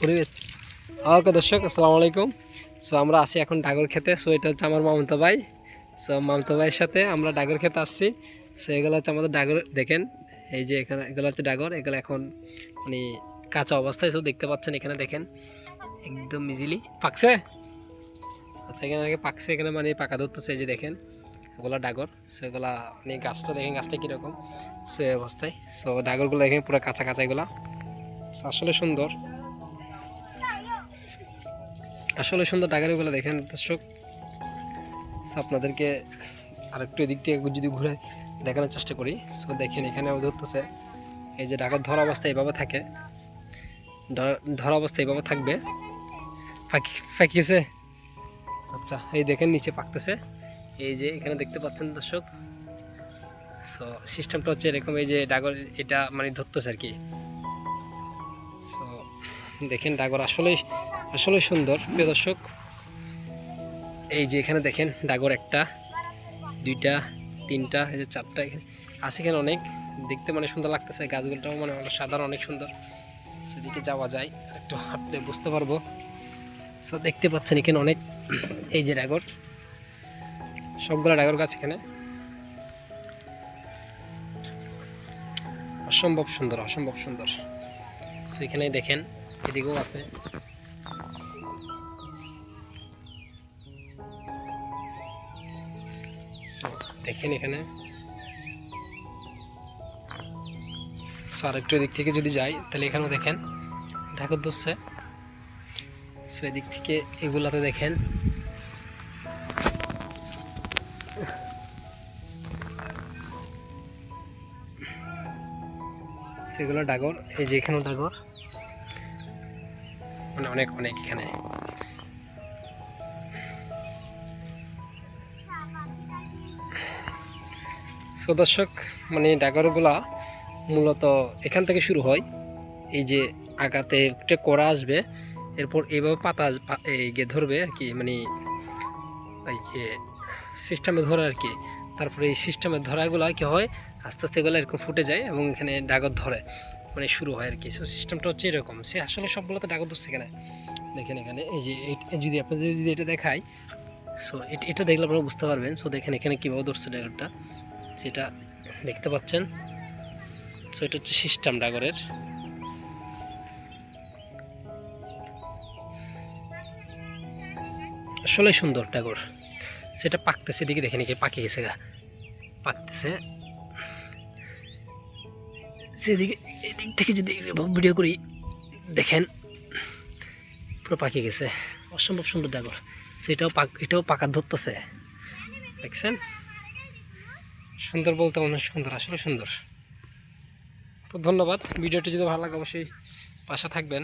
পরিবেশ। ওকে, দর্শক, আসসালামু আলাইকুম। সো আমরা আছি এখন ডাগর খেতে। সো এটা হচ্ছে আমার মামতা ভাই। সো মামতা ভাইয়ের সাথে আমরা ডাগর খেতে আসছি। সো এগুলো হচ্ছে আমাদের ডাগর, দেখেন, এই যে এখানে, এগুলো হচ্ছে ডাগর। এগুলো এখন মানে কাঁচা অবস্থায় সো দেখতে পাচ্ছেন এখানে, দেখেন। একদম ইজিলি পাকছে? আচ্ছা এখানে আগে পাকছে, এখানে মানে পাকা ধরতেছে এই যে দেখেন। ওগুলো ডাগর। সো এগুলা মানে গাছটা দেখেন, গাছটা কীরকম? সো অবস্থায়। সো ডাগরগুলো দেখেন, পুরো কাঁচা কাঁচা এগুলা। আসলে সুন্দর। আসলে সুন্দর ডাগারিগুলো দেখেন, দর্শক। আপনাদেরকে আরেকটু এদিক থেকে যদি ঘুরে দেখানোর চেষ্টা করি। সো দেখেন এখানে ধরতেছে এই যে ডাকার ধরা অবস্থা এইভাবে থাকে। ধরা অবস্থায় এইভাবে থাকবে। পাখি পাকিয়েছে আচ্ছা এই দেখেন নিচে পাকতেছে। এই যে এখানে দেখতে পাচ্ছেন দর্শক। সো সিস্টেমটা হচ্ছে এরকম এই যে ডাগর, এটা মানে ধরতেছে আর কি। দেখেন ডাগর আসলেই আসলেই সুন্দর। প্রিয় দর্শক, এই যে এখানে দেখেন ডাগর একটা, দুইটা, তিনটা, এই যে চারটা এখানে আছে এখানে অনেক। দেখতে মানে সুন্দর লাগতেছে, গাছগুলোটাও মানে অনেক সাধারণ, অনেক সুন্দর। সেদিকে যাওয়া যায় একটু হাঁটলে বুঝতে পারব। সো দেখতে পাচ্ছেন এখানে অনেক, এই যে ডাগর, সবগুলো ডাগর গাছ এখানে। অসম্ভব সুন্দর অসম্ভব সুন্দর। সো এখানে দেখেন এদিকেও আছে। দেখেন এখানে। সো আরেকটু এদিক থেকে যদি যাই, তাহলে এখানেও দেখেন ঢাকুর ধরছে। সো এদিক থেকে এগুলাতে দেখেন। সেগুলো ডাগর, এই যে এখানেও ডাগর। মানে অনেক অনেক এখানে। সো দর্শক মানে ডাগরগুলা মূলত এখান থেকে শুরু হয়। এই যে আগাতে একটা কড়া আসবে, এরপর এইভাবে পাতা এই গিয়ে ধরবে আর কি মানে এই যে সিস্টেমে ধরে আর কি। তারপরে এই সিস্টেমে ধরাগুলো কি হয়, আস্তে আস্তে এগুলো এরকম ফুটে যায় এবং এখানে ডাগর ধরে। মানে শুরু হয় আর কি সো সিস্টেমটা হচ্ছে এরকম। সে আসলে সবগুলোতে ডাগর ধরছে এখানে। দেখেন এখানে, এই যে যদি আপনাদের যদি এটা দেখাই সো এটা দেখলে আপনারা বুঝতে পারবেন। সো দেখেন এখানে কীভাবে ধরছে ডাগরটা। সেটা দেখতে পাচ্ছেন। সো এটা হচ্ছে সিস্টেম ডাগরের। আসলে সুন্দর ডাগর। সেটা পাকতেছে, এদিকে দেখেন একে পাকে গেছে গা। পাকতেছে। সেদিকে, এদিক থেকে যদি ভিডিও করি, দেখেন, পুরো পাকি গেছে। অসম্ভব সুন্দর ডাগর সেটাও পাক, এটাও পাকা ধরতেছে। দেখছেন? সুন্দর বলতে অনেক সুন্দর, আসলে সুন্দর। তো ধন্যবাদ। ভিডিওটি যদি ভালো লাগে, অবশ্যই পাশে থাকবেন।